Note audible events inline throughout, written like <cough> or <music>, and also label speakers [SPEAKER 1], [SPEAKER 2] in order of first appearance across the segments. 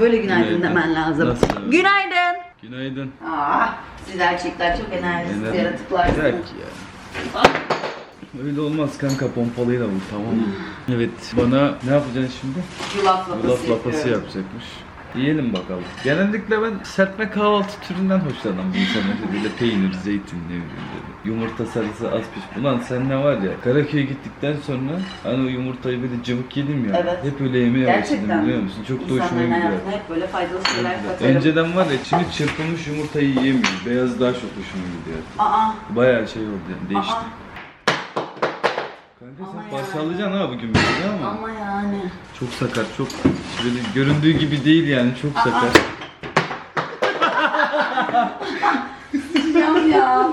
[SPEAKER 1] Böyle günaydın
[SPEAKER 2] Günaydın.
[SPEAKER 1] demen lazım.
[SPEAKER 2] Nasıl?
[SPEAKER 1] Günaydın.
[SPEAKER 2] Günaydın.
[SPEAKER 1] Aa, siz erkekler çok enerjisiz yaratıklarsınız.
[SPEAKER 2] Bırak ya. Öyle olmaz kanka pompalıyla vur tamam mı? Evet bana ne yapacaksın şimdi?
[SPEAKER 1] Yulaf lapası,
[SPEAKER 2] Yulaf lapası yapacakmış. Yiyelim bakalım. Genellikle ben serpme kahvaltı türünden hoşlanan bir insanım. Böyle peynir, zeytin ne bileyim böyle. Yumurta sarısı az piş. Ulan sen ne var ya Karaköy'e gittikten sonra hani o yumurtayı böyle cıvık yedim ya.
[SPEAKER 1] Evet.
[SPEAKER 2] Hep öyle yemeye başladım
[SPEAKER 1] Gerçekten.
[SPEAKER 2] biliyor musun? Çok da hoşuma
[SPEAKER 1] İnsanların
[SPEAKER 2] gidiyor.
[SPEAKER 1] hayatına hep böyle faydalı şeyler katarım.
[SPEAKER 2] Önceden var ya içini çırpılmış yumurtayı yiyemiyorum. Beyaz daha çok hoşuma gidiyor.
[SPEAKER 1] Aa,
[SPEAKER 2] Bayağı şey oldu yani değişti.
[SPEAKER 1] aa,
[SPEAKER 2] Kanka
[SPEAKER 1] Ama
[SPEAKER 2] sen
[SPEAKER 1] ya.
[SPEAKER 2] Parçalayacaksın ha bugün beni ama.
[SPEAKER 1] ama yani.
[SPEAKER 2] Çok sakat, çok böyle göründüğü gibi değil yani çok sakat.
[SPEAKER 1] Sıçacağım ya.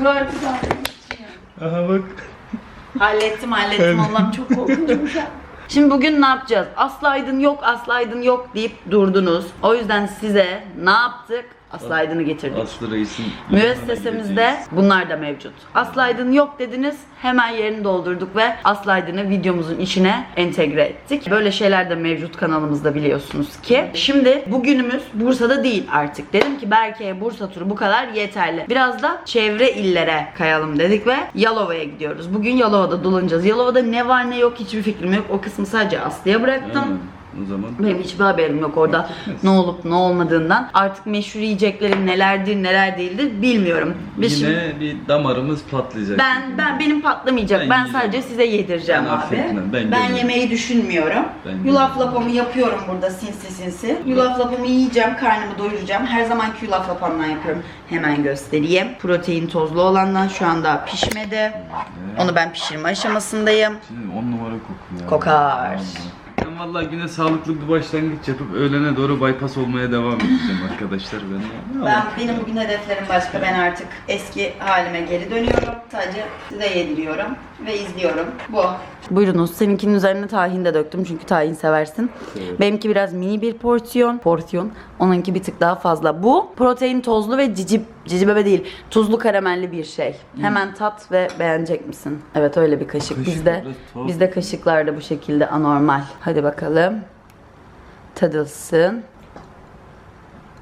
[SPEAKER 1] Dur artık abi.
[SPEAKER 2] Aha bak.
[SPEAKER 1] Hallettim hallettim Allah'ım çok korkunçmuş ya. Şimdi bugün ne yapacağız? Aslı Aydın yok, Aslı Aydın yok deyip durdunuz. O yüzden size ne yaptık? Aslı Aydın'ı getirdik.
[SPEAKER 2] Aslı Reis'in
[SPEAKER 1] Müessesemizde bunlar da mevcut. Aslı Aydın yok dediniz. Hemen yerini doldurduk ve Aslı Aydın'ı videomuzun içine entegre ettik. Böyle şeyler de mevcut kanalımızda biliyorsunuz ki. Şimdi bugünümüz Bursa'da değil artık. Dedim ki Berke'ye Bursa turu bu kadar yeterli. Biraz da çevre illere kayalım dedik ve Yalova'ya gidiyoruz. Bugün Yalova'da dolanacağız. Yalova'da ne var ne yok hiçbir fikrim yok. O kısmı sadece Aslı'ya bıraktım.
[SPEAKER 2] Aynen. O zaman
[SPEAKER 1] Benim hiçbir haberim yok orada ne olup ne olmadığından. Artık meşhur yiyeceklerin nelerdir neler değildir bilmiyorum. Biz
[SPEAKER 2] yine
[SPEAKER 1] şimdi-
[SPEAKER 2] bir damarımız patlayacak.
[SPEAKER 1] ben ben benim patlamayacak. Ben,
[SPEAKER 2] Ben yiyeceğim.
[SPEAKER 1] sadece size yedireceğim
[SPEAKER 2] Ben
[SPEAKER 1] abi.
[SPEAKER 2] affetmem, ben görürüm.
[SPEAKER 1] yemeği düşünmüyorum.
[SPEAKER 2] Ben
[SPEAKER 1] yulaf lapamı yapıyorum burada sinsi sinsi. Yulaf lapamı yiyeceğim, karnımı doyuracağım. Her zamanki yulaf lapamdan yapıyorum. Hemen göstereyim. Protein tozlu olandan şu anda pişmedi. Onu ben pişirme aşamasındayım.
[SPEAKER 2] Şimdi on numara kokuyor.
[SPEAKER 1] Kokar.
[SPEAKER 2] Vallahi. Ben vallahi güne sağlıklı bir başlangıç yapıp öğlene doğru bypass olmaya devam edeceğim arkadaşlar ben.
[SPEAKER 1] Ben benim bugün hedeflerim başka. Ben artık eski halime geri dönüyorum. Sadece size yediriyorum ve izliyorum. Bu. Buyurunuz. Seninkinin üzerine tahin de döktüm çünkü tahin seversin.
[SPEAKER 2] Evet.
[SPEAKER 1] Benimki biraz mini bir porsiyon. Porsiyon. Onunki bir tık daha fazla. Bu protein tozlu ve cici cici bebe değil. Tuzlu karamelli bir şey. Hemen tat ve beğenecek misin? Evet öyle bir kaşık.
[SPEAKER 2] Kaşık
[SPEAKER 1] bizde
[SPEAKER 2] biraz tuhaf.
[SPEAKER 1] bizde kaşıklar da bu şekilde anormal. Hadi bakalım. Tadılsın.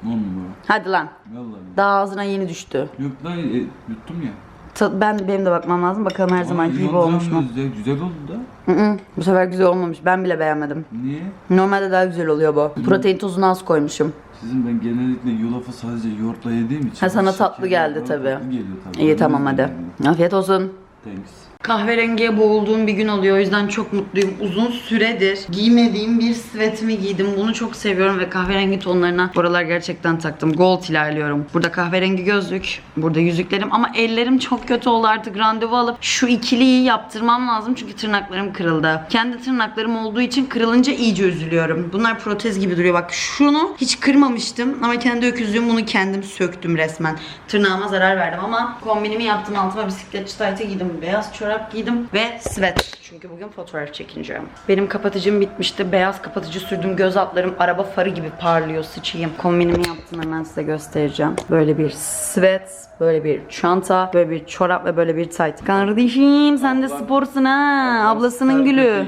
[SPEAKER 2] On numara.
[SPEAKER 1] Hadi lan.
[SPEAKER 2] Vallahi.
[SPEAKER 1] Daha ağzına yeni düştü.
[SPEAKER 2] Yok lan e, yuttum ya.
[SPEAKER 1] Ta- Ben benim de bakmam lazım. Bakalım her zamanki
[SPEAKER 2] Aa,
[SPEAKER 1] gibi olmuş mu?
[SPEAKER 2] Güzel, güzel oldu da.
[SPEAKER 1] Hı, Bu sefer güzel olmamış. Ben bile beğenmedim.
[SPEAKER 2] Niye?
[SPEAKER 1] Normalde daha güzel oluyor bu. Protein tozunu az koymuşum.
[SPEAKER 2] Sizin ben genellikle yulafı sadece yoğurtla yediğim için.
[SPEAKER 1] Ha, sana
[SPEAKER 2] şeker
[SPEAKER 1] tatlı geldi tabii.
[SPEAKER 2] Tatlı geliyor tabii.
[SPEAKER 1] İyi
[SPEAKER 2] O
[SPEAKER 1] tamam hadi. Afiyet olsun.
[SPEAKER 2] Thanks.
[SPEAKER 1] Kahverengiye boğulduğum bir gün oluyor. O yüzden çok mutluyum. Uzun süredir giymediğim bir sweatimi giydim. Bunu çok seviyorum ve kahverengi tonlarına buralar gerçekten taktım. Gold ilerliyorum. Burada kahverengi gözlük, burada yüzüklerim ama ellerim çok kötü oldu artık randevu alıp şu ikiliyi yaptırmam lazım çünkü tırnaklarım kırıldı. Kendi tırnaklarım olduğu için kırılınca iyice üzülüyorum. Bunlar protez gibi duruyor. Bak şunu hiç kırmamıştım ama kendi öküzlüğüm bunu kendim söktüm resmen. Tırnağıma zarar verdim ama kombinimi yaptım. Altıma bisikletçi taytı giydim. Beyaz çorap giydim ve sweat. Çünkü bugün fotoğraf çekineceğim. Benim kapatıcım bitmişti. Beyaz kapatıcı sürdüm. Göz altlarım araba farı gibi parlıyor. Sıçayım. Kombinimi yaptım hemen size göstereceğim. Böyle bir sweat, böyle bir çanta, böyle bir çorap ve böyle bir tayt. Kardeşim sen de sporsun ha. Ablasının gülü.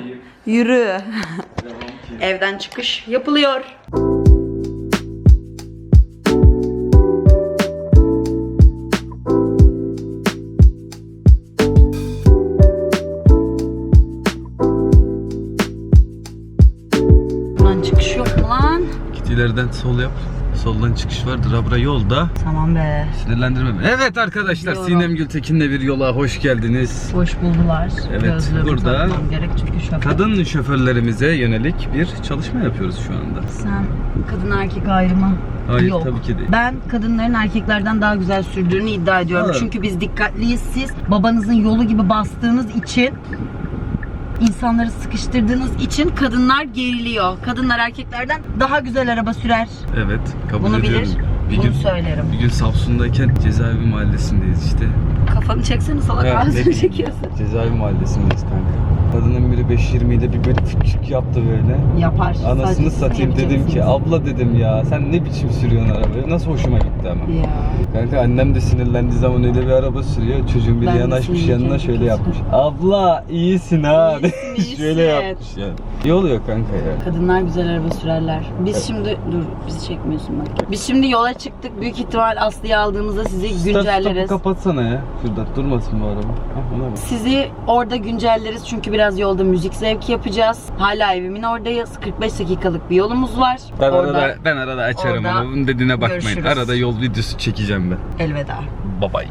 [SPEAKER 1] Yürü. Evden çıkış yapılıyor.
[SPEAKER 2] Git ileriden sol yap. Soldan çıkış vardır. Abra yolda.
[SPEAKER 1] Tamam be.
[SPEAKER 2] Sinirlendirme beni. Evet arkadaşlar
[SPEAKER 1] Biliyorum.
[SPEAKER 2] Sinem Gültekin'le bir yola hoş geldiniz.
[SPEAKER 1] Hoş buldular.
[SPEAKER 2] Evet,
[SPEAKER 1] Gözlüğümü
[SPEAKER 2] burada
[SPEAKER 1] takmam gerek çünkü şoför.
[SPEAKER 2] Kadın şoförlerimize yönelik bir çalışma yapıyoruz şu anda.
[SPEAKER 1] Sen kadın erkek ayrımı
[SPEAKER 2] Hayır,
[SPEAKER 1] yok.
[SPEAKER 2] tabii ki değil.
[SPEAKER 1] Ben kadınların erkeklerden daha güzel sürdüğünü iddia ediyorum.
[SPEAKER 2] Evet.
[SPEAKER 1] Çünkü biz dikkatliyiz. Siz babanızın yolu gibi bastığınız için insanları sıkıştırdığınız için kadınlar geriliyor. Kadınlar erkeklerden daha güzel araba sürer.
[SPEAKER 2] Evet kabul
[SPEAKER 1] Bunu
[SPEAKER 2] ediyorum.
[SPEAKER 1] bilir.
[SPEAKER 2] Bir
[SPEAKER 1] Bunu
[SPEAKER 2] gün,
[SPEAKER 1] söylerim.
[SPEAKER 2] bir gün Samsun'dayken cezaevi mahallesindeyiz işte.
[SPEAKER 1] Kafanı çeksene salak
[SPEAKER 2] Ha,
[SPEAKER 1] ağzını
[SPEAKER 2] ne-
[SPEAKER 1] çekiyorsun.
[SPEAKER 2] Cezaevi mahallesindeyiz kanka. Kadının biri 5.20'de bir böyle fıçık yaptı böyle.
[SPEAKER 1] Yapar.
[SPEAKER 2] Anasını satayım dedim ki abla dedim ya sen ne biçim sürüyorsun arabayı nasıl hoşuma gitti ama.
[SPEAKER 1] Ya.
[SPEAKER 2] Kanka annem de sinirlendiği zaman öyle bir araba sürüyor çocuğun biri yanaşmış yanına şöyle yapmış. Abla iyisin ha
[SPEAKER 1] İyisin, <laughs>
[SPEAKER 2] şöyle yapmış ya. İyi oluyor kanka ya.
[SPEAKER 1] Kadınlar güzel araba sürerler. Biz şimdi dur bizi çekmiyorsun bak. Biz şimdi yola çıktık. Büyük ihtimal Aslı'yı aldığımızda sizi
[SPEAKER 2] Start stop'u
[SPEAKER 1] güncelleriz.
[SPEAKER 2] kapatsana ya. Şurada durmasın bu araba. Hah ona bak.
[SPEAKER 1] Sizi orada güncelleriz çünkü biraz yolda müzik zevki yapacağız. Hala evimin oradayız. 45 dakikalık bir yolumuz var.
[SPEAKER 2] Ben
[SPEAKER 1] orada
[SPEAKER 2] arada ben arada açarım
[SPEAKER 1] orada
[SPEAKER 2] ama bunun dediğine bakmayın.
[SPEAKER 1] görüşürüz.
[SPEAKER 2] Arada yol videosu çekeceğim ben.
[SPEAKER 1] elveda.
[SPEAKER 2] Bye bye.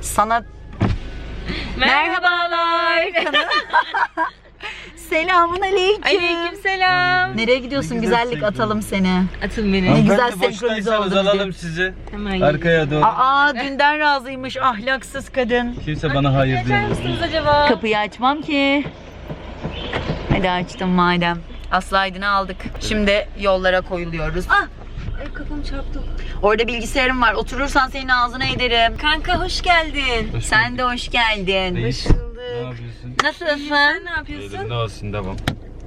[SPEAKER 1] Sana merhabalar. Selamun aleyküm.
[SPEAKER 3] Aleykümselam.
[SPEAKER 1] Nereye gidiyorsun?
[SPEAKER 2] Ne güzel
[SPEAKER 1] Güzellik
[SPEAKER 2] sevgili.
[SPEAKER 1] atalım seni.
[SPEAKER 3] Atın beni.
[SPEAKER 1] Ne güzel senkronize
[SPEAKER 2] boştaysanız
[SPEAKER 1] olduk
[SPEAKER 2] alalım sizi.
[SPEAKER 3] Hemen
[SPEAKER 2] Arkaya doğru.
[SPEAKER 1] Aa dünden razıymış ahlaksız kadın.
[SPEAKER 2] Kimse bana hayır
[SPEAKER 3] Açar
[SPEAKER 2] diyemez.
[SPEAKER 3] mısınız acaba?
[SPEAKER 1] Kapıyı açmam ki. Hadi açtım madem. Aslı Aydın'ı aldık. Şimdi yollara koyuluyoruz. Ah!
[SPEAKER 3] Ay kafam çarptı.
[SPEAKER 1] Orada bilgisayarım var. Oturursan senin ağzına ederim.
[SPEAKER 3] Kanka hoş geldin.
[SPEAKER 1] Sen de hoş geldin.
[SPEAKER 3] Hoş bulduk.
[SPEAKER 2] Yapıyorsun?
[SPEAKER 1] Nasılsın?
[SPEAKER 3] Sen ne yapıyorsun?
[SPEAKER 2] Ne olsun devam.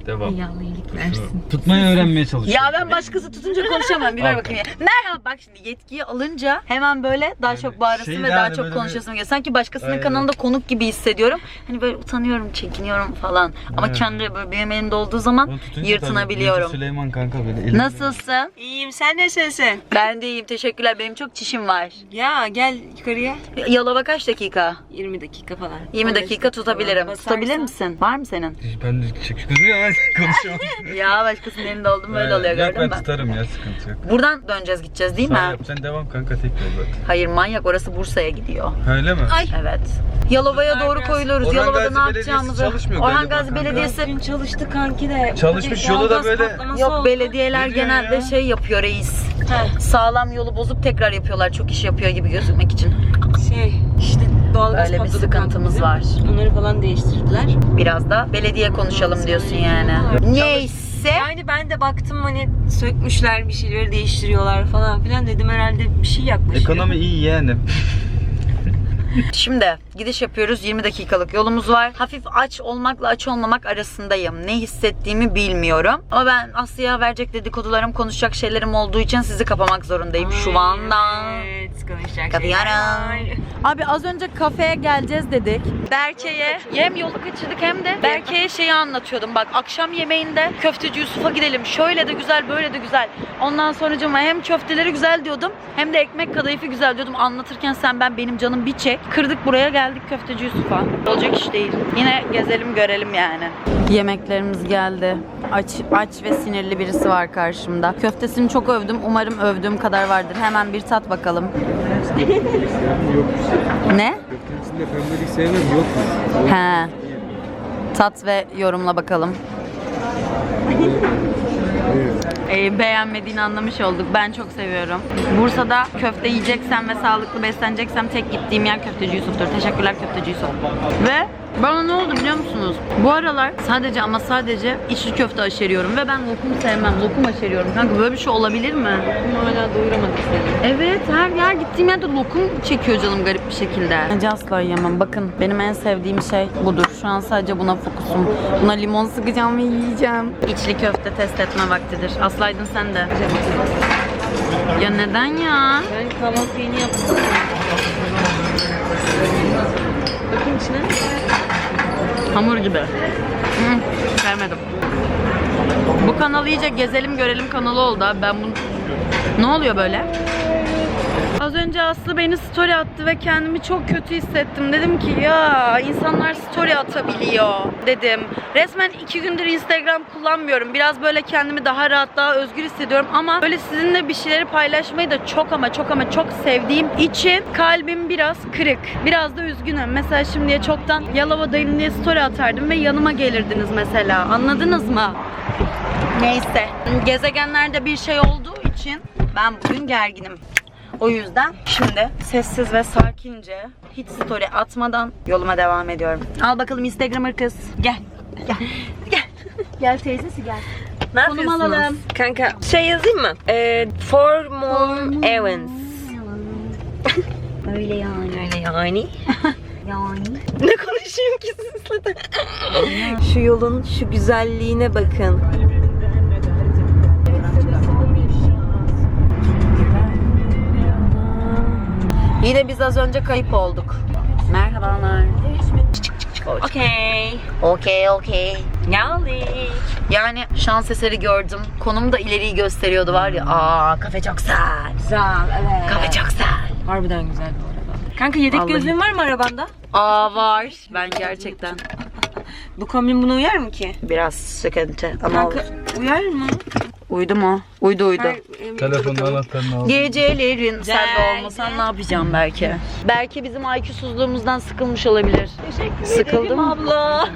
[SPEAKER 2] Devam.
[SPEAKER 3] Allah iyilik versin.
[SPEAKER 2] Tutmayı öğrenmeye çalışıyorum.
[SPEAKER 1] Ya ben başkası tutunca konuşamam. Bir ver
[SPEAKER 2] Al.
[SPEAKER 1] bakayım ya. Merhaba. Bak şimdi yetkiyi alınca hemen böyle daha
[SPEAKER 2] Yani
[SPEAKER 1] çok bağırasın
[SPEAKER 2] şey
[SPEAKER 1] ve daha çok
[SPEAKER 2] böyle
[SPEAKER 1] konuşasım geliyor. Sanki başkasının
[SPEAKER 2] Aynen.
[SPEAKER 1] kanalında konuk gibi hissediyorum. Hani böyle utanıyorum, çekiniyorum falan. Ama
[SPEAKER 2] Evet.
[SPEAKER 1] kendi böyle benim elimde olduğu zaman
[SPEAKER 2] Onu tutunca
[SPEAKER 1] yırtınabiliyorum.
[SPEAKER 2] tabii, Süleyman kanka böyle elimde.
[SPEAKER 1] Nasılsın?
[SPEAKER 3] İyiyim sen nasılsın?
[SPEAKER 1] Ben de iyiyim. Teşekkürler. Benim çok çişim var.
[SPEAKER 3] Ya gel yukarıya.
[SPEAKER 1] Yalova kaç dakika?
[SPEAKER 3] 20 dakika falan.
[SPEAKER 1] 20
[SPEAKER 3] 15
[SPEAKER 1] dakika tutabilirim.
[SPEAKER 3] Basarsan-
[SPEAKER 1] Tutabilir misin? Var mı senin?
[SPEAKER 2] Ben de çekiyorum <laughs> ya konuşuyorum.
[SPEAKER 1] ya başkasının elinde oldum böyle oluyor
[SPEAKER 2] Yok
[SPEAKER 1] gördün
[SPEAKER 2] ben
[SPEAKER 1] mü?
[SPEAKER 2] tutarım ya sıkıntı yok.
[SPEAKER 1] Buradan döneceğiz gideceğiz değil mi?
[SPEAKER 2] Sen yap sen devam kanka tek yol zaten.
[SPEAKER 1] Hayır manyak orası Bursa'ya gidiyor.
[SPEAKER 2] Öyle mi?
[SPEAKER 3] Ay.
[SPEAKER 1] Evet. Yalova'ya doğru koyuluyoruz.
[SPEAKER 2] Orhan
[SPEAKER 1] Yalova'da
[SPEAKER 2] Gazi
[SPEAKER 1] ne yapacağımızı.
[SPEAKER 2] çalışmıyor
[SPEAKER 1] Orhan Gazi
[SPEAKER 2] kanka.
[SPEAKER 1] Belediyesi
[SPEAKER 3] Dün çalıştı kanki de.
[SPEAKER 2] Çalışmış, yolu da böyle-
[SPEAKER 1] Yok belediyeler genelde
[SPEAKER 2] ya?
[SPEAKER 1] şey yapıyor reis.
[SPEAKER 3] Heh,
[SPEAKER 1] Sağlam yolu bozup tekrar yapıyorlar. Çok iş yapıyor gibi gözükmek için.
[SPEAKER 3] şey işte doğalgaz
[SPEAKER 1] Öyle bir sıkıntımız
[SPEAKER 3] kanka
[SPEAKER 1] var.
[SPEAKER 3] Onları falan değiştirdiler.
[SPEAKER 1] Biraz da belediye konuşalım diyorsun yani. Neyse.
[SPEAKER 3] Yani ben de baktım hani sökmüşler bir şeyleri değiştiriyorlar falan filan dedim herhalde bir şey yaklaşıyor.
[SPEAKER 2] Ekonomi iyi yani. <laughs> <laughs>
[SPEAKER 1] Şimdi gidiş yapıyoruz. 20 dakikalık yolumuz var. Hafif aç olmakla aç olmamak arasındayım. Ne hissettiğimi bilmiyorum. Ama ben Aslı'ya verecek dedikodularım, konuşacak şeylerim olduğu için sizi kapamak zorundayım şu anda.
[SPEAKER 3] Evet konuşacak şeyler.
[SPEAKER 1] Abi az önce kafeye geleceğiz dedik. Berke'ye hem yolu kaçırdık hem de Berke'ye şeyi anlatıyordum. Bak akşam yemeğinde köfteci Yusuf'a gidelim. Şöyle de güzel böyle de güzel. Ondan sonra hem köfteleri güzel diyordum hem de ekmek kadayıfı güzel diyordum. Anlatırken sen ben benim canım bir çek. Kırdık buraya geldik köfteci Yusuf'a. Olacak iş değil. Yine gezelim görelim yani. Yemeklerimiz geldi. Aç, aç ve sinirli birisi var karşımda. Köftesini çok övdüm. Umarım övdüğüm kadar vardır. Hemen bir tat bakalım. ne?
[SPEAKER 2] Pembelik sevmem yok mu?
[SPEAKER 1] He. Tat ve yorumla bakalım. Ee, beğenmediğini anlamış olduk. Ben çok seviyorum. Bursa'da köfte yiyeceksem ve sağlıklı besleneceksem tek gittiğim yer köfteci Yusuf'tur. Teşekkürler köfteci Yusuf. Ve bana ne oldu biliyor musunuz? Bu aralar sadece ama sadece içli köfte aşeriyorum ve ben lokum sevmem. Lokum aşeriyorum. Kanka böyle bir şey olabilir mi?
[SPEAKER 3] Ama hala doyuramadık seni.
[SPEAKER 1] Evet her yer gittiğim yerde lokum çekiyor canım garip bir şekilde. Bence asla yiyemem. Bakın benim en sevdiğim şey budur. Şu an sadece buna fokusum. Buna limon sıkacağım ve yiyeceğim. İçli köfte test etme vaktidir. Aslaydın sen de. Ya neden ya?
[SPEAKER 3] Ben kahvaltı yeni yaptım. Bakayım içine.
[SPEAKER 1] Hamur gibi. Hı, sevmedim. Bu kanal iyice gezelim görelim kanalı oldu. Ben bunu... Ne oluyor böyle? Az önce Aslı beni story attı ve kendimi çok kötü hissettim. Dedim ki ya insanlar story atabiliyor dedim. Resmen iki gündür Instagram kullanmıyorum. Biraz böyle kendimi daha rahat, daha özgür hissediyorum. Ama böyle sizinle bir şeyleri paylaşmayı da çok ama çok ama çok sevdiğim için kalbim biraz kırık. Biraz da üzgünüm. Mesela şimdiye çoktan Yalova'dayım diye story atardım ve yanıma gelirdiniz mesela. Anladınız mı? Neyse. Gezegenlerde bir şey olduğu için ben bugün gerginim. O yüzden şimdi sessiz ve sakince hiç story atmadan yoluma devam ediyorum. Al bakalım Instagram'ır kız. Gel. Gel. Gel. <laughs> Gel teyzesi gel.
[SPEAKER 3] Ne
[SPEAKER 1] Konum
[SPEAKER 3] yapıyorsunuz?
[SPEAKER 1] alalım.
[SPEAKER 3] Kanka şey yazayım mı? Ee, For Moon Evans. <laughs>
[SPEAKER 1] Öyle yani.
[SPEAKER 3] Öyle yani. <laughs>
[SPEAKER 1] Yani.
[SPEAKER 3] ne konuşayım ki sizle Şu yolun şu güzelliğine bakın.
[SPEAKER 1] Yine biz az önce kayıp olduk. Merhabalar.
[SPEAKER 3] Okey.
[SPEAKER 1] Okey okey.
[SPEAKER 3] Geldik.
[SPEAKER 1] Yani şans eseri gördüm. Konum da ileriyi gösteriyordu var ya. Aa kafe çok güzel.
[SPEAKER 3] Güzel evet.
[SPEAKER 1] Kafe çok güzel.
[SPEAKER 3] Harbiden güzel bu arada. Kanka yedek
[SPEAKER 1] Vallahi.
[SPEAKER 3] gözlüğün var mı arabanda?
[SPEAKER 1] Aa var. Ben gerçekten
[SPEAKER 3] Bu kombin buna uyar mı ki?
[SPEAKER 1] biraz sıkıntı ama
[SPEAKER 3] Kanka uyar mı?
[SPEAKER 1] Uydu mu? Uydu uydu.
[SPEAKER 2] Telefonun anahtarını al.
[SPEAKER 1] Gecelerin sen de
[SPEAKER 3] Gel,
[SPEAKER 1] olmasan ne yapacağım belki? Belki bizim IQ'suzluğumuzdan sıkılmış olabilir.
[SPEAKER 3] Teşekkür
[SPEAKER 1] Sıkıldım
[SPEAKER 3] abla.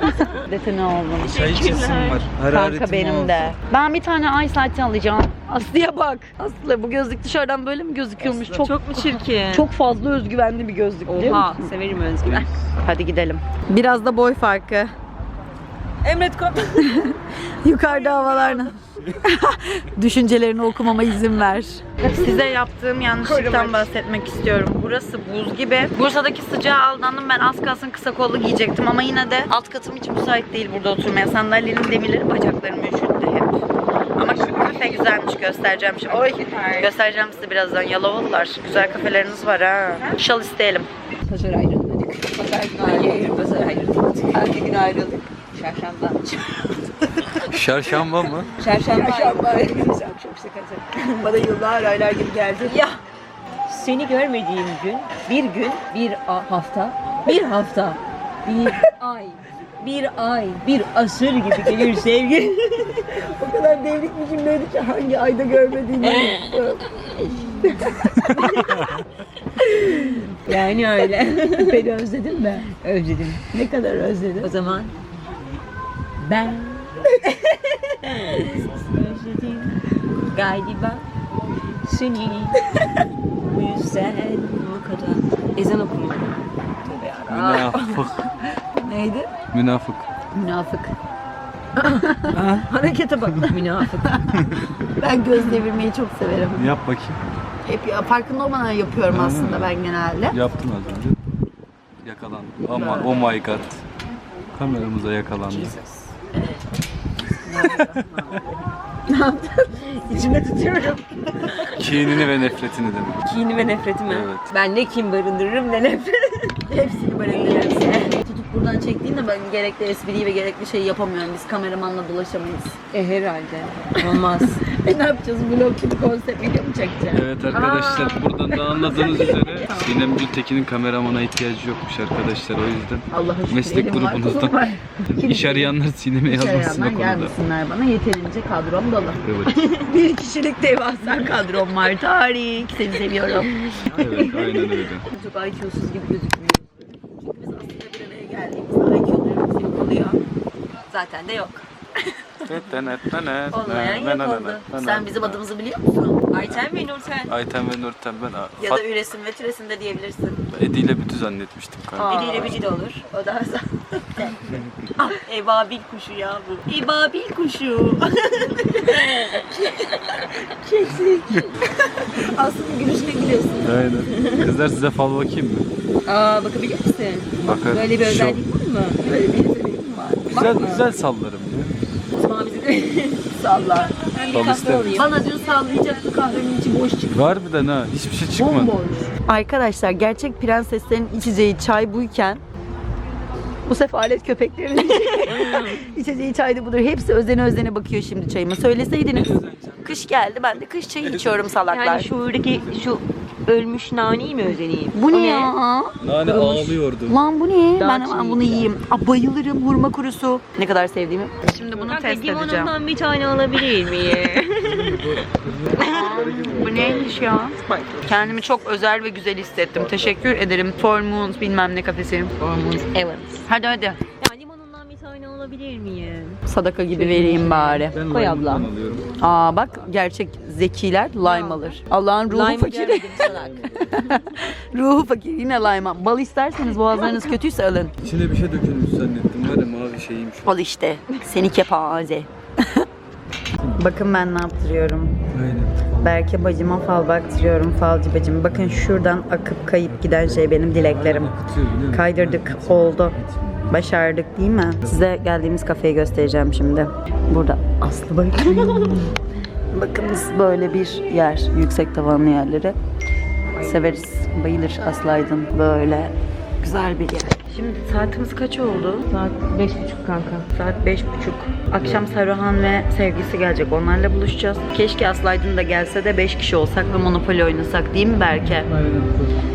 [SPEAKER 1] Detone oldum.
[SPEAKER 2] Çay içesim var.
[SPEAKER 1] Kanka benim de. Ben bir tane ay saati alacağım. Aslı'ya bak. Aslı bu gözlük dışarıdan böyle mi gözüküyormuş? Çok
[SPEAKER 3] Çok mu çirkin?
[SPEAKER 1] çok fazla özgüvenli bir gözlük
[SPEAKER 3] Oha
[SPEAKER 1] musun?
[SPEAKER 3] severim özgüven.
[SPEAKER 1] Hadi gidelim. Biraz da boy farkı.
[SPEAKER 3] Emret komutan. <laughs>
[SPEAKER 1] Yukarıda havalarına. <laughs> Düşüncelerini okumama izin ver. Size yaptığım yanlışlıktan bahsetmek istiyorum. Burası buz gibi. Bursa'daki sıcağa aldandım. Ben az kalsın kısa kollu giyecektim ama yine de alt katım hiç müsait değil burada oturmaya. Sandalyenin demirleri bacaklarımı üşüttü hep. Ama kafe güzelmiş göstereceğim şimdi. Oy. Göstereceğim size birazdan. Yalovalılar. Güzel kafeleriniz var ha. Şal isteyelim.
[SPEAKER 3] Pazar ayrıldık. Pazar günü ayrıldık. Pazar ayrıldık. Hangi gün ayrıldık? Çarşamba.
[SPEAKER 2] Şarşamba mı?
[SPEAKER 3] Çarşamba. Çarşamba. Çok <laughs> sıkıntı. Bana yıllar aylar gibi geldi. Ya. Seni görmediğim gün, bir gün, bir a- hafta, bir hafta, bir ay, bir ay, bir asır gibi gelir sevgi. <laughs>
[SPEAKER 4] O kadar devrik bir cümleydi ki hangi ayda görmediğini <laughs>
[SPEAKER 3] yani öyle.
[SPEAKER 4] Beni özledin mi?
[SPEAKER 3] Özledim.
[SPEAKER 4] Ne kadar özledin?
[SPEAKER 3] O zaman ben özledim galiba seni bu yüzden bu kadar ezan okumuyor. Tövbe yarabbim.
[SPEAKER 2] Münafık.
[SPEAKER 4] Neydi?
[SPEAKER 2] Münafık.
[SPEAKER 1] Münafık.
[SPEAKER 3] Harekete bak münafık.
[SPEAKER 4] Ben göz devirmeyi çok severim.
[SPEAKER 2] Yap bakayım.
[SPEAKER 4] Hep ya, farkında olmadan yapıyorum
[SPEAKER 2] Hı.
[SPEAKER 4] aslında ben genelde.
[SPEAKER 2] Yaptın az önce. Yakalandı. Ama oh my god. Kameramıza yakalandı.
[SPEAKER 3] İçimde tutuyorum.
[SPEAKER 2] Kinini ve nefretini demek.
[SPEAKER 3] Kini ve nefretimi.
[SPEAKER 2] Evet.
[SPEAKER 3] Ben ne kin barındırırım ne nefret.
[SPEAKER 4] Hepsini barındırıyorum. Tutup buradan çektiğinde ben gerekli espriyi ve gerekli şeyi yapamıyorum. Biz kameramanla dolaşamayız.
[SPEAKER 3] E herhalde. Olmaz.
[SPEAKER 4] Ne yapacağız? Vlog gibi konsept video mu çekeceğiz?
[SPEAKER 2] Evet arkadaşlar buradan da anladığınız üzere <laughs> Sinem Gültekin'in kameramana ihtiyacı yokmuş arkadaşlar o yüzden
[SPEAKER 4] şükür
[SPEAKER 2] Meslek
[SPEAKER 4] elim var,
[SPEAKER 2] grubunuzdan.
[SPEAKER 4] kolum var. <laughs>
[SPEAKER 2] iş arayanlar Sinem'e
[SPEAKER 4] Hiç
[SPEAKER 2] yazmasın o
[SPEAKER 4] arayanlar
[SPEAKER 2] konuda.
[SPEAKER 4] gelmesinler bana. Yeterince kadrom dolu.
[SPEAKER 2] Evet, <laughs>
[SPEAKER 4] Bir kişilik devasa kadrom var. Tarık seni seviyorum.
[SPEAKER 2] evet aynen öyle.
[SPEAKER 4] Çok IQ'suz gibi gözükmüyor. Çünkü biz aslında bir araya geldiğimizde IQ'larımız yok oluyor.
[SPEAKER 3] Zaten de yok.
[SPEAKER 4] Olmayan yok oldu. Sen bizim adımızı biliyor musun?
[SPEAKER 3] Ayten ve Nurten.
[SPEAKER 2] Ayten ve Nurten ben
[SPEAKER 4] Ya
[SPEAKER 2] Fat
[SPEAKER 4] da üresin ve türesin de diyebilirsin.
[SPEAKER 2] Edi ile Bütü zannetmiştim kanka.
[SPEAKER 4] Aa.
[SPEAKER 3] Edi ile Bici de olur.
[SPEAKER 4] O daha <laughs> güzel.
[SPEAKER 3] Ah, ebabil kuşu ya bu. Ebabil kuşu. <laughs>
[SPEAKER 4] Aslında gülüşle gülüyorsun.
[SPEAKER 2] Aynen. Kızlar size fal bakayım mı?
[SPEAKER 3] Aa bakabilir misin?
[SPEAKER 2] Bakar.
[SPEAKER 3] Böyle bir özellik var mı?
[SPEAKER 4] Böyle bir yeteneğim var.
[SPEAKER 2] Güzel güzel sallarım ya. <laughs>
[SPEAKER 4] Salla.
[SPEAKER 3] ben bir
[SPEAKER 2] Fal
[SPEAKER 3] kahve
[SPEAKER 2] isterim.
[SPEAKER 3] alayım.
[SPEAKER 4] Bana dün sallayacaktı kahvenin içi boş çıktı.
[SPEAKER 2] Harbiden ha hiçbir şey çıkmadı.
[SPEAKER 4] Bomboş.
[SPEAKER 1] Arkadaşlar gerçek prenseslerin içeceği çay buyken bu sefalet köpeklerin <laughs> içeceği çay da budur. Hepsi özene özene bakıyor şimdi çayıma. Söyleseydiniz. Kış geldi ben de kış çayı içiyorum salaklar.
[SPEAKER 3] Yani şuradaki şu ölmüş naneyi mi özeneyim?
[SPEAKER 1] bu ne ya?
[SPEAKER 2] Nane ağlıyordu.
[SPEAKER 1] Lan bu ne?
[SPEAKER 3] Daha
[SPEAKER 1] Ben hemen bunu yiyeyim. Aa, bayılırım hurma kurusu. Ne kadar sevdiğimi. Şimdi bunu
[SPEAKER 3] Kanka
[SPEAKER 1] test edeceğim.
[SPEAKER 3] limonundan bir tane alabilir miyim? <laughs>
[SPEAKER 1] Bu neymiş ya? Kendimi çok özel ve güzel hissettim. Teşekkür ederim. Four Moons bilmem ne kafesi.
[SPEAKER 3] evet.
[SPEAKER 1] Hadi hadi.
[SPEAKER 3] Ya limonundan bir tane alabilir miyim?
[SPEAKER 1] Sadaka gibi vereyim bari.
[SPEAKER 2] Ben
[SPEAKER 3] Koy abla.
[SPEAKER 2] alıyorum.
[SPEAKER 1] Aa bak gerçek zekiler lime alır. Allah'ın ruhu
[SPEAKER 3] Lime
[SPEAKER 1] fakiri.
[SPEAKER 3] görmedim <laughs> salak.
[SPEAKER 1] ruhu fakir yine lime. Bal isterseniz boğazlarınız kötüyse alın.
[SPEAKER 2] İçine bir şey dökülmüş zannettim. Var ya mavi şeymiş.
[SPEAKER 1] Al işte. Seni kepaze. <laughs> Bakın ben ne yaptırıyorum.
[SPEAKER 2] Aynen.
[SPEAKER 1] Berke bacıma fal baktırıyorum falcı bacım. Bakın şuradan akıp kayıp giden şey benim dileklerim. Kaydırdık oldu. Başardık değil mi? Size geldiğimiz kafeyi göstereceğim şimdi. Burada Aslı bakın. <laughs> Bakınız böyle bir yer. Yüksek tavanlı yerleri. Severiz. Bayılır Aslı Aydın. Böyle güzel bir yer. Şimdi saatimiz kaç oldu?
[SPEAKER 3] Saat beş buçuk kanka.
[SPEAKER 1] Saat beş buçuk. Akşam Saruhan ve sevgilisi gelecek. Onlarla buluşacağız. Keşke Aslı Aydın da gelse de 5 kişi olsak ve Monopoly oynasak. Değil mi Berke?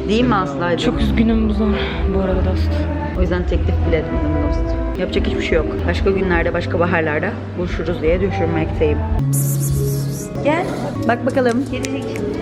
[SPEAKER 1] Değil mi Aslı Aydın?
[SPEAKER 3] Çok üzgünüm bu zor bu arada dost.
[SPEAKER 1] O yüzden teklif bile etmedim dost. Yapacak hiçbir şey yok. Başka günlerde, başka baharlarda buluşuruz diye düşünmekteyim. Gel. Bak bakalım. Gelecek.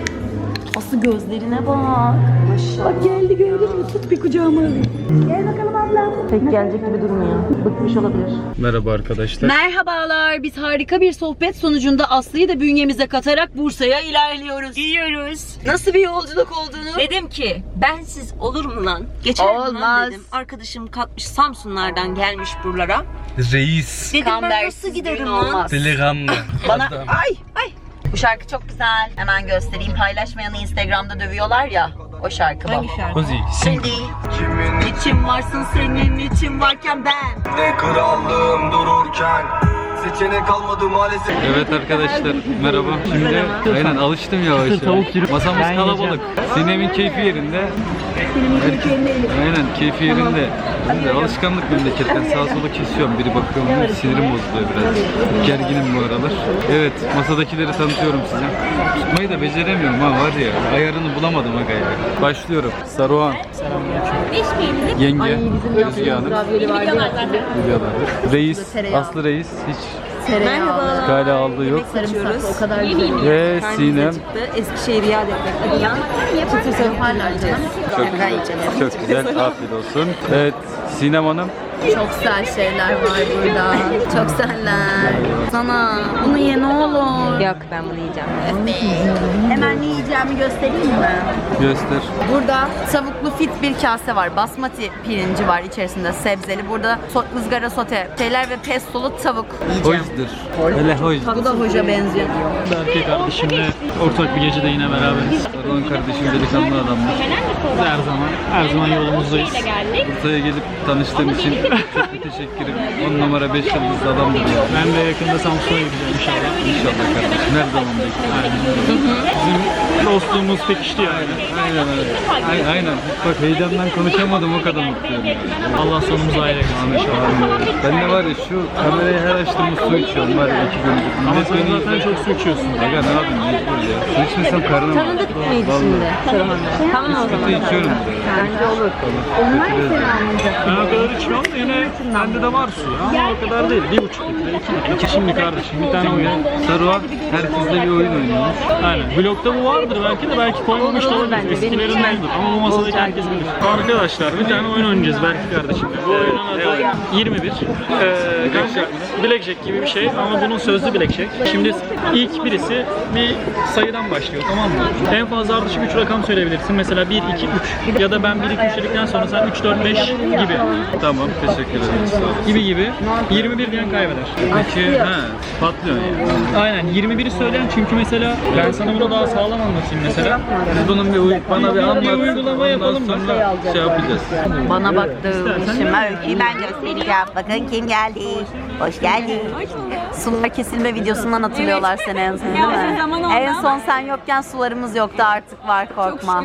[SPEAKER 1] Aslı gözlerine bak. Maşallah. Bak geldi gördün mü? Tut bir kucağıma alayım. Gel bakalım ablam. Pek gelecek gibi durmuyor. Bıkmış olabilir.
[SPEAKER 2] Merhaba arkadaşlar.
[SPEAKER 1] Merhabalar. Biz harika bir sohbet sonucunda Aslı'yı da bünyemize katarak Bursa'ya ilerliyoruz.
[SPEAKER 3] Gidiyoruz.
[SPEAKER 1] Nasıl bir yolculuk olduğunu
[SPEAKER 3] Dedim ki bensiz olur mu lan? Geçer mi lan
[SPEAKER 1] Olmaz.
[SPEAKER 3] dedim. Arkadaşım kalkmış Samsunlardan gelmiş buralara.
[SPEAKER 2] Reis.
[SPEAKER 3] Dedim ben
[SPEAKER 1] Kambersiz
[SPEAKER 3] nasıl giderim lan?
[SPEAKER 2] Delikanlı.
[SPEAKER 1] Bana ay ay. Bu şarkı çok güzel. Hemen göstereyim. Paylaşmayanı Instagram'da dövüyorlar ya. O şarkı bu.
[SPEAKER 3] Hangi şarkı?
[SPEAKER 2] Kozi.
[SPEAKER 1] Şimdi için varsın senin için varken ben.
[SPEAKER 5] Ne krallığım dururken Seçenek kalmadı maalesef
[SPEAKER 2] Evet arkadaşlar merhaba. Şimdi aynen alıştım yavaş yavaş. Masamız kalabalık. Sinem'in keyfi yerinde. Herkes, aynen keyfi yerinde. Ben de alışkanlık memleketten sağa sola kesiyorum. Biri bakıyor mu sinirim bozuluyor biraz. Gerginim bu aralar. Evet masadakileri tanıtıyorum size. Tutmayı da beceremiyorum ha var ya. Ayarını bulamadım aga ya. Başlıyorum. Saruhan. Yenge. Özge Hanım. Hanım. Reis. Aslı Reis. Hiç
[SPEAKER 3] Merhaba.
[SPEAKER 2] kale aldığı yok.
[SPEAKER 1] O kadar güzel.
[SPEAKER 2] Ve Sinem.
[SPEAKER 3] Çıktı. Eskişehir iade etmek adına. Çıtır yaparlar canım.
[SPEAKER 2] Çok, çok güzel. Afiyet olsun. Evet Sinem.
[SPEAKER 1] Çok güzel şeyler var burada. Çok güzeller. Sana bunu ye ne olur.
[SPEAKER 3] Yok ben bunu yiyeceğim.
[SPEAKER 1] Hemen ne yiyeceğimi göstereyim mi?
[SPEAKER 2] Göster.
[SPEAKER 1] Burada tavuklu fit bir kase var. Basmati pirinci var içerisinde sebzeli. Burada so ızgara sote, şeyler ve pestolu tavuk yiyeceğim.
[SPEAKER 2] Hoşdur. Hele hoş.
[SPEAKER 1] Bu da hoca benziyor.
[SPEAKER 6] Erkek kardeşimle ortak bir gecede yine beraberiz.
[SPEAKER 2] Saruhan kardeşim delikanlı adamdır.
[SPEAKER 6] Biz her zaman, her zaman yolumuzdayız.
[SPEAKER 2] Bursa'ya gelip tanıştığım için çok bir teşekkürüm. 10 numara 5 yıldızlı adamdır ya.
[SPEAKER 6] Ben de yakında Samsun'a gideceğim inşallah.
[SPEAKER 2] İnşallah kardeşim. Her zaman bekliyorum.
[SPEAKER 6] Bizim dostluğumuz pekişti yani.
[SPEAKER 2] Aynen öyle. Ay- Aynen. Bak heyecandan konuşamadım o kadar mutluyum.
[SPEAKER 6] Allah sonumuzu hayır eylesin inşallah.
[SPEAKER 2] Ben de var ya şu kamerayı her açtığımda su içiyorum var ya iki gündür.
[SPEAKER 6] Ama sen zaten çok su içiyorsun.
[SPEAKER 2] Aga ne yapayım mecbur ya. Su içmesem karnım.
[SPEAKER 3] Tanıdık mıydı şimdi? Saruhan'da. Tamam o zaman.
[SPEAKER 2] içiyorum burada.
[SPEAKER 3] Bence olur.
[SPEAKER 2] Onlar seni
[SPEAKER 6] Ben o kadar içmiyorum da yine bende de var su. Ama o kadar değil. Bir buçuk litre, iki litre. Şimdi kardeşim bir tane oyun.
[SPEAKER 2] Saruhan herkesle bir oyun oynuyormuş.
[SPEAKER 6] Aynen. Blokta bu vardır belki de belki koymamış da
[SPEAKER 3] Olur, olur
[SPEAKER 6] olabilir. Eskilerindendir. Ama bu masadaki herkes bilir. Arkadaşlar bir tane oyun oynayacağız belki kardeşim. Bu oyunun adı 21. Ee, kanka Blackjack gibi bir şey ama bunun sözlü Blackjack. Şimdi ilk birisi bir sayıdan başlıyor tamam mı? En fazla ardışık 3 rakam söyleyebilirsin. Mesela 1, 2, 3. Ya da ben 1, 2, 3 dedikten sonra sen 3, 4, 5 gibi.
[SPEAKER 2] Tamam teşekkür ederim sağ ol.
[SPEAKER 6] Gibi gibi. 21 diyen kaybeder.
[SPEAKER 2] Peki ha patlıyor yani.
[SPEAKER 6] Aynen 21'i söyleyen çünkü mesela ben sana bunu daha sağlam anlatayım mesela.
[SPEAKER 2] Biz bunun bir uy- bana bir anlat.
[SPEAKER 6] Bir uygulama yapalım
[SPEAKER 2] Ondan
[SPEAKER 6] da.
[SPEAKER 2] sonra şey yapacağız.
[SPEAKER 1] Bana baktığım için öyküyü ben göstereceğim. Bakın kim geldi. Hoş geldin. Sular kesilme videosundan hatırlıyorlar seni en son değil mi? En son sen yokken sularımız yoktu artık var korkma.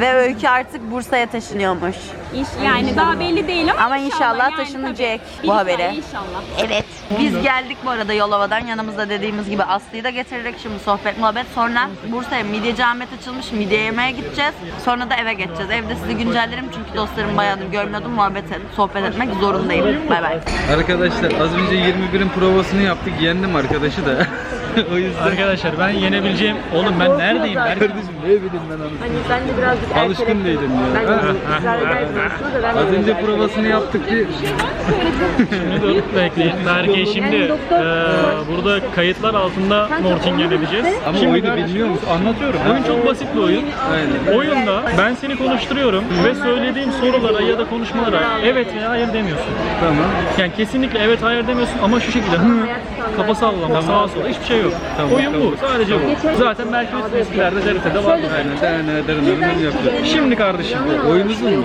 [SPEAKER 1] Ve öykü artık Bursa'ya taşınıyormuş.
[SPEAKER 7] İş, yani daha belli değil ama,
[SPEAKER 1] Ama inşallah
[SPEAKER 7] yani
[SPEAKER 1] taşınacak
[SPEAKER 7] tabii.
[SPEAKER 1] bu habere.
[SPEAKER 7] inşallah.
[SPEAKER 1] Evet. Biz geldik bu arada Yolova'dan. Yanımızda dediğimiz gibi Aslı'yı da getirerek şimdi sohbet muhabbet. Sonra Bursa'ya Midyeci Ahmet açılmış. Midye yemeye gideceğiz. Sonra da eve geçeceğiz. Evde sizi güncellerim çünkü dostlarım bayağıdır görmüyordum. Muhabbet, sohbet etmek zorundayım. Bay bay.
[SPEAKER 2] Arkadaşlar az önce 21'in provasını yaptık. Yendim arkadaşı da. <laughs> o yüzden.
[SPEAKER 6] Arkadaşlar ben yenebileceğim. Oğlum ben neredeyim? Ben
[SPEAKER 2] Kardeşim ne bileyim ben onu.
[SPEAKER 3] Hani ben de birazcık
[SPEAKER 2] Alışkın
[SPEAKER 3] ertelettim.
[SPEAKER 2] değilim ya.
[SPEAKER 3] Ben de ısrar ederdim aslında da ben
[SPEAKER 2] Az <laughs>
[SPEAKER 3] de
[SPEAKER 2] önce provasını yaptık bir
[SPEAKER 6] Şimdi dur bekleyin. Berke şimdi
[SPEAKER 3] Yani doktor-
[SPEAKER 6] eee, burada kayıtlar altında Mortingen edeceğiz.
[SPEAKER 2] ama
[SPEAKER 6] Şimdi
[SPEAKER 2] oyunu bilmiyor musun?
[SPEAKER 6] Anlatıyorum. Oyun çok basit bir oyun.
[SPEAKER 2] Aynen.
[SPEAKER 6] Oyunda ben seni konuşturuyorum ve söylediğim sorulara ya da konuşmalara evet veya hayır demiyorsun.
[SPEAKER 2] Tamam.
[SPEAKER 6] Yani kesinlikle evet hayır demiyorsun ama şu şekilde hı, kafa sallama, sağa sola hiçbir şey yok.
[SPEAKER 2] Tamam,
[SPEAKER 6] Oyun bu.
[SPEAKER 2] tamam.
[SPEAKER 6] Sadece bu. Zaten belki üst eskilerde TRT'de var. Şimdi kardeşim.
[SPEAKER 2] Oyun uzun mu?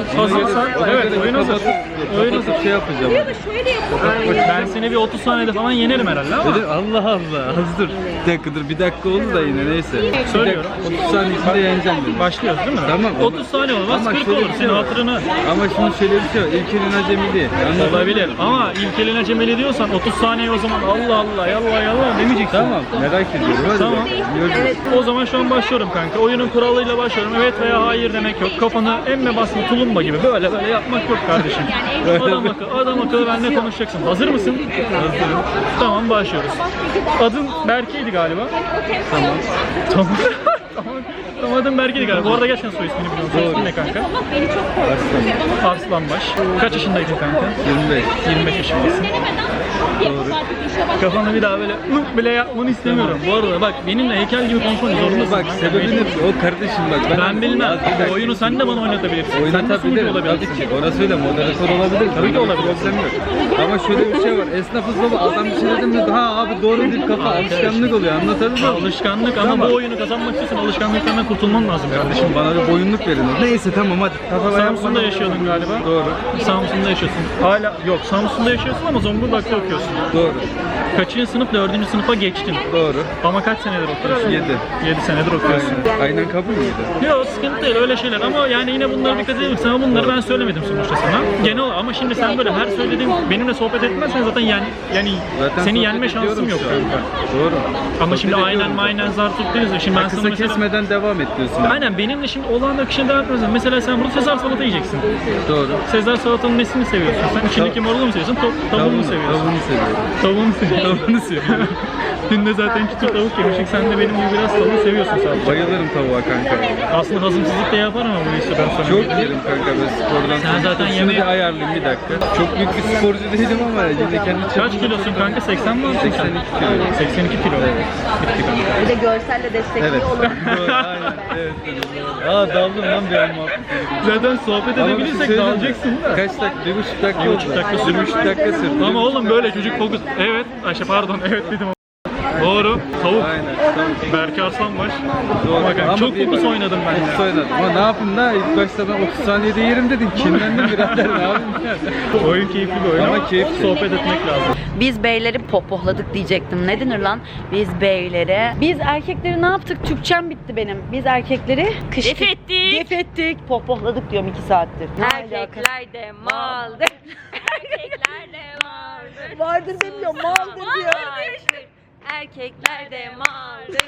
[SPEAKER 2] Ona
[SPEAKER 6] evet, oyun hazır. Oyun hazır.
[SPEAKER 2] şey yapacağım.
[SPEAKER 6] Ben seni bir 30 saniyede falan yenerim herhalde ama.
[SPEAKER 2] Allah Allah. Az dur. Bir dakika dur. Bir dakika oldu da yine neyse.
[SPEAKER 6] Söylüyorum.
[SPEAKER 2] 30 saniye içinde yeneceğim dedim.
[SPEAKER 6] Başlıyoruz değil mi?
[SPEAKER 2] Tamam.
[SPEAKER 6] 30 saniye olmaz
[SPEAKER 2] Ama
[SPEAKER 6] 40
[SPEAKER 2] şöyle
[SPEAKER 6] olur
[SPEAKER 2] şey
[SPEAKER 6] senin
[SPEAKER 2] var.
[SPEAKER 6] hatırını.
[SPEAKER 2] Ama şimdi şöyle bir şey var. İlkinin acemiliği. Anladın mı?
[SPEAKER 6] Olabilir ama ilkelin acemeli diyorsan 30 saniye o zaman Allah Allah yallah yallah demeyeceksin.
[SPEAKER 2] Tamam. Merak ediyorum. Hadi
[SPEAKER 6] Tamam.
[SPEAKER 2] Görüşürüz.
[SPEAKER 6] O zaman şu an başlıyorum kanka. Oyunun kuralıyla başlıyorum. Evet veya hayır demek yok. Kafanı emme basma tulumba gibi böyle böyle yapmak yok kardeşim. adam akıllı, adam akıllı benimle konuşacaksın. Hazır mısın? Hazırım. Tamam başlıyoruz. Adın Berke'ydi galiba. Tamam. Tamam. <laughs> tamam. Tamam adın Berke'ydi galiba. Bu arada gerçekten soy ismini biliyorum. Soy ne kanka?
[SPEAKER 2] Arslan.
[SPEAKER 6] Arslanbaş. Kaç yaşındaydın kanka?
[SPEAKER 2] 25.
[SPEAKER 6] 25 yaşındasın. Kafanı bir daha böyle ıh bile yapmanı istemiyorum. Bu arada bak benimle heykel gibi konuşmak zorundasın.
[SPEAKER 2] Bak
[SPEAKER 6] kanka.
[SPEAKER 2] sebebi ne? O kardeşim bak.
[SPEAKER 6] Ben bilmem.
[SPEAKER 2] Bir dakika.
[SPEAKER 6] Bu oyunu sen de bana oynatabilirsin.
[SPEAKER 2] Oynatabilirim. Tabii ki. Orası öyle. Moderatör olabilir.
[SPEAKER 6] Tabii ki olabilir.
[SPEAKER 2] Problem yok. Ama şöyle bir şey var. Esnafız baba. Adam bir şey dedi mi? Ha abi doğru bir kafa. Alışkanlık oluyor. Anlatabiliyor muyum?
[SPEAKER 6] Alışkanlık ama bu oyunu kazanmak istiyorsan kurtulman lazım kardeşim.
[SPEAKER 2] Bana bir boyunluk verin. Neyse tamam hadi. Kafa
[SPEAKER 6] Samsun'da yaşıyordun galiba.
[SPEAKER 2] Doğru.
[SPEAKER 6] Samsun'da yaşıyorsun. Hala yok Samsun'da yaşıyorsun ama Zonguldak'ta okuyorsun.
[SPEAKER 2] Doğru.
[SPEAKER 6] Kaçıncı sınıf? Dördüncü sınıfa geçtin.
[SPEAKER 2] Doğru.
[SPEAKER 6] Ama kaç senedir okuyorsun?
[SPEAKER 2] Yedi.
[SPEAKER 6] 7 senedir okuyorsun.
[SPEAKER 2] Aynen. Aynen kabul müydü?
[SPEAKER 6] Yok sıkıntı değil öyle şeyler ama yani yine bunlara dikkat edelim. Ama bunları ben söylemedim sonuçta sana. Genel olarak ama şimdi sen böyle her söylediğin benimle sohbet etmezsen zaten yani, yani
[SPEAKER 2] Zaten
[SPEAKER 6] seni
[SPEAKER 2] sohbet
[SPEAKER 6] yenme şansım
[SPEAKER 2] ediyorum
[SPEAKER 6] yok
[SPEAKER 2] şu an.
[SPEAKER 6] kanka.
[SPEAKER 2] Doğru.
[SPEAKER 6] Ama
[SPEAKER 2] Sohbet
[SPEAKER 6] şimdi aynen
[SPEAKER 2] ediyorum.
[SPEAKER 6] maynen zar ya. Şimdi ben sana
[SPEAKER 2] Kısa
[SPEAKER 6] mesela...
[SPEAKER 2] kesmeden devam et diyorsun.
[SPEAKER 6] Aynen benimle şimdi olağan akışına devam etmez. Mesela sen burada Sezar salata yiyeceksin.
[SPEAKER 2] Doğru.
[SPEAKER 6] Sezar salatanın nesini seviyorsun? Sen içindeki marulu mu seviyorsun? Tavuğunu mu seviyorsun?
[SPEAKER 2] Tavuğunu seviyorum.
[SPEAKER 6] Tavuğunu <laughs> seviyorsun.
[SPEAKER 2] Tavuğunu seviyorum. <laughs>
[SPEAKER 6] Dün de zaten küçük tavuk yemiştik. Sen de benim gibi biraz tavuğu seviyorsun sadece.
[SPEAKER 2] Bayılırım tavuğa kanka.
[SPEAKER 6] Aslında hazımsızlık da yapar ama bu işte ben sana.
[SPEAKER 2] Çok yerim kanka ben spordan.
[SPEAKER 6] Sen zaten
[SPEAKER 2] Şunu
[SPEAKER 6] yemeği-
[SPEAKER 2] bir ayarlayayım bir dakika. Çok büyük bir sporcu değilim ama yine kendi
[SPEAKER 6] Kaç
[SPEAKER 2] çapımda
[SPEAKER 6] kilosun kanka? 80 mi alsın
[SPEAKER 2] 82 kilo.
[SPEAKER 6] 82 kilo. Bitti kanka.
[SPEAKER 3] Bir de görselle destekliyor
[SPEAKER 2] Evet.
[SPEAKER 3] olabilir. <laughs>
[SPEAKER 2] Doğru, aynen. Evet. Aa daldım lan bir an muhabbet.
[SPEAKER 6] Zaten sohbet
[SPEAKER 2] Ama bir şey
[SPEAKER 6] edebilirsek
[SPEAKER 2] söyleyeyim mi?
[SPEAKER 6] dalacaksın da.
[SPEAKER 2] Kaç dakika? Bir buçuk dakika oldu.
[SPEAKER 6] buçuk dakika
[SPEAKER 2] Bir
[SPEAKER 6] sürdü.
[SPEAKER 2] buçuk dakika sürdü.
[SPEAKER 6] Ama oğlum böyle çocuk fokus. Evet. Ayşe pardon. Evet dedim. Doğru. Tavuk.
[SPEAKER 2] Aynen. Tamam.
[SPEAKER 6] Berke Arslanbaş.
[SPEAKER 2] Doğru.
[SPEAKER 6] Ama çok
[SPEAKER 2] bir
[SPEAKER 6] fokus oynadım ben
[SPEAKER 2] Fokus
[SPEAKER 6] ya.
[SPEAKER 2] oynadım. Ama ne yapayım da ilk başta ben 30 saniyede yerim dedim. Kinlendim birader ne yapayım.
[SPEAKER 6] Oyun keyifli bir oyun
[SPEAKER 2] Ama
[SPEAKER 6] ama
[SPEAKER 2] keyifli.
[SPEAKER 6] sohbet etmek lazım.
[SPEAKER 1] Biz beyleri popohladık diyecektim. Ne denir lan? Biz beyleri. Biz erkekleri ne yaptık? Türkçem bitti benim. Biz erkekleri kışkı...
[SPEAKER 7] Def ettik.
[SPEAKER 1] Def ettik. Popohladık diyorum iki saattir. Ne alaka?
[SPEAKER 7] Erkekler de maldır. Erkekler de maldır.
[SPEAKER 1] Vardır demiyor, maldır diyor.
[SPEAKER 7] Erkekler de maldır.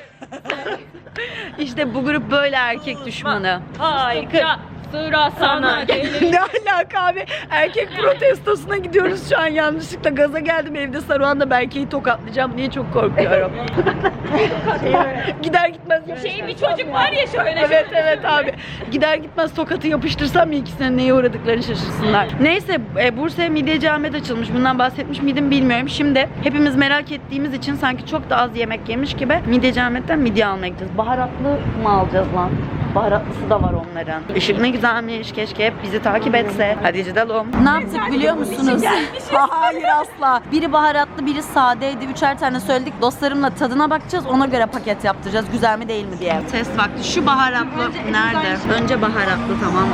[SPEAKER 7] <laughs>
[SPEAKER 1] İşte bu grup böyle erkek düşmanı.
[SPEAKER 7] Harika. Sıra sana gelir. <laughs>
[SPEAKER 1] ne alaka abi? Erkek protestosuna gidiyoruz şu an yanlışlıkla. Gaza geldim evde Saruhan'da Berke'yi tokatlayacağım diye çok korkuyorum. <laughs> Gider gitmez
[SPEAKER 7] Şey bir çocuk var ya şöyle.
[SPEAKER 1] Evet evet abi. Gider gitmez tokatı yapıştırsam ya ikisine neye uğradıklarını şaşırsınlar. Neyse e, Bursa'ya Midye Ahmet açılmış. Bundan bahsetmiş miydim bilmiyorum. Şimdi hepimiz merak ettiğimiz için sanki çok da az yemek yemiş gibi Midye Ahmet'ten midye almaya gideceğiz. Baharatlı mı alacağız lan? Baharatlısı da var onların. Işık ne güzelmiş. Keşke hep bizi takip etse. Hadi gidelim. Ne yaptık biliyor musunuz? Hayır asla. Biri baharatlı, biri sadeydi. Üçer tane söyledik. Dostlarımla tadına bakacağız. Ona göre paket yaptıracağız. Güzel mi değil mi diye. Test vakti. Şu baharatlı nerede? Önce baharatlı tamam mı?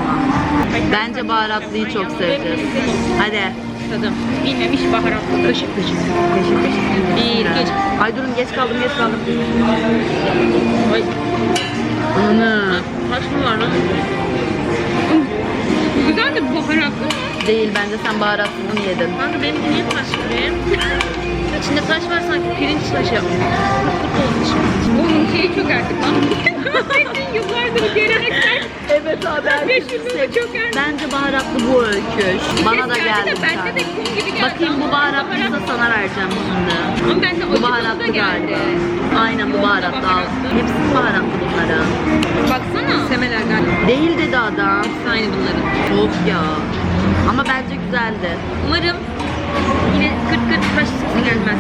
[SPEAKER 1] Bence baharatlıyı çok seveceğiz. Hadi.
[SPEAKER 7] Tadım. Bilmemiş baharatlı.
[SPEAKER 1] Kaşık kaşık. Kaşık kaşık.
[SPEAKER 7] Bir, geç.
[SPEAKER 1] Ay durun geç kaldım geç kaldım.
[SPEAKER 7] Ay.
[SPEAKER 1] Ana.
[SPEAKER 7] Taş mı var lan? Güzel de baharatlı.
[SPEAKER 1] Değil bence sen baharatlısını yedin.
[SPEAKER 7] Kanka benim niye taş gibi? İçinde taş var sanki pirinç taşı. Kurt olmuş. Bunun şeyi çok artık lan. <laughs> Yıllardır geleneksel.
[SPEAKER 1] Evet abi. Bence baharatlı bu öykü. Bana da geldi
[SPEAKER 3] Bende
[SPEAKER 1] tane.
[SPEAKER 3] de kum gibi geldi.
[SPEAKER 1] Bakayım bu baharatlıysa sana vereceğim şimdi.
[SPEAKER 3] Ama bende
[SPEAKER 1] Bu baharatlı
[SPEAKER 3] geldi.
[SPEAKER 1] Aynen bu baharatlı al. Hepsi baharatlı bunların?
[SPEAKER 3] Baksana.
[SPEAKER 8] Semeler galiba.
[SPEAKER 1] Değil dedi adam.
[SPEAKER 3] Aynı bunların.
[SPEAKER 1] Of ya. Ama bence güzeldi.
[SPEAKER 3] Umarım yine 40 40 taş sesi gelmez.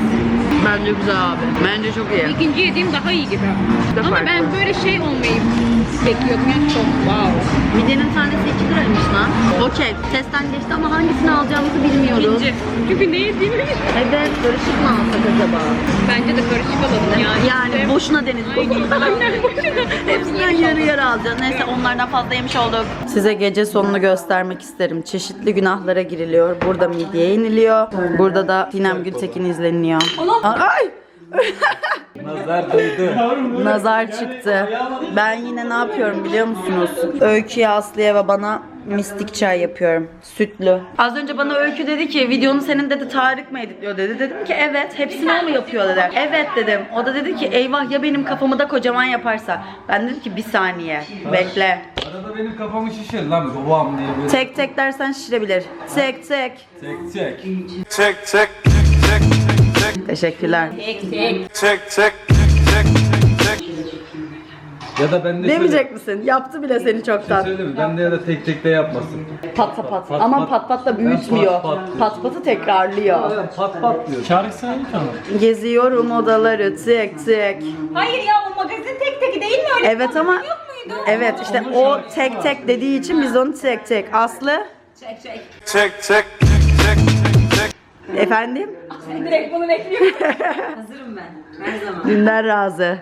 [SPEAKER 1] Bence güzel abi. Bence çok iyi.
[SPEAKER 3] İkinci yediğim daha iyi gibi.
[SPEAKER 1] de
[SPEAKER 3] Ama
[SPEAKER 1] farklı.
[SPEAKER 3] ben böyle şey olmayı bekliyordum yani çok wow.
[SPEAKER 1] Midenin tanesi 2 liraymış lan. Okey. Testten geçti ama hangisini alacağımızı bilmiyoruz.
[SPEAKER 3] İkinci. Çünkü ne yediğimi
[SPEAKER 1] Evet. Karışık mı alsak acaba?
[SPEAKER 3] Bence de karışık alalım yani.
[SPEAKER 1] Yani boşuna deniz.
[SPEAKER 3] Aynen boşuna. <laughs>
[SPEAKER 1] Hepsinden yarı yarı alacağız. Neyse onlardan fazla yemiş olduk. Size gece sonunu göstermek isterim. Çeşitli günahlara giriliyor. Burada midye iniliyor. Burada da Sinem Gültekin izleniyor. Ay!
[SPEAKER 2] Nazar değdi.
[SPEAKER 1] Nazar çıktı. Ben yine ne yapıyorum biliyor musunuz? Öykü'ye, Aslı'ya ve bana mistik çay yapıyorum. Sütlü. Az önce bana Öykü dedi ki videonu senin dedi Tarık mı editliyor dedi. Dedim ki evet hepsini o mu yapıyor dedi. Evet dedim. O da dedi ki eyvah ya benim kafamı da kocaman yaparsa. Ben dedim ki bir saniye bekle.
[SPEAKER 2] Arada benim kafamı şişir lan babam diye böyle.
[SPEAKER 1] Tek tek dersen şişirebilir. Tek tek.
[SPEAKER 2] Çek çek.
[SPEAKER 9] Check check check check
[SPEAKER 1] Teşekkürler.
[SPEAKER 9] check check check check
[SPEAKER 2] Ya da ben de
[SPEAKER 1] Demeyecek misin? Yaptı bile seni
[SPEAKER 2] şöyle,
[SPEAKER 1] çoktan.
[SPEAKER 2] söyle mi? Ben de ya da tek tek de yapmasın.
[SPEAKER 1] Pat pat pat.
[SPEAKER 2] Pat
[SPEAKER 1] Ama
[SPEAKER 2] pat.
[SPEAKER 1] pat pat da büyütmüyor.
[SPEAKER 2] pat pat.
[SPEAKER 1] Pat patı tekrarlıyor.
[SPEAKER 2] Ya pat pat diyor.
[SPEAKER 6] Şarkı söyle tamam.
[SPEAKER 1] Geziyorum odaları tek tek.
[SPEAKER 8] Hayır ya o magazin tek teki değil mi öyle?
[SPEAKER 1] Evet ama Evet işte o tek tek dediği için biz onu tek tek. Aslı
[SPEAKER 8] Çek çek.
[SPEAKER 9] check check check check
[SPEAKER 1] efendim
[SPEAKER 8] Direkt bunu bekliyorum. <laughs> Hazırım ben. Her zaman.
[SPEAKER 1] Dünden razı.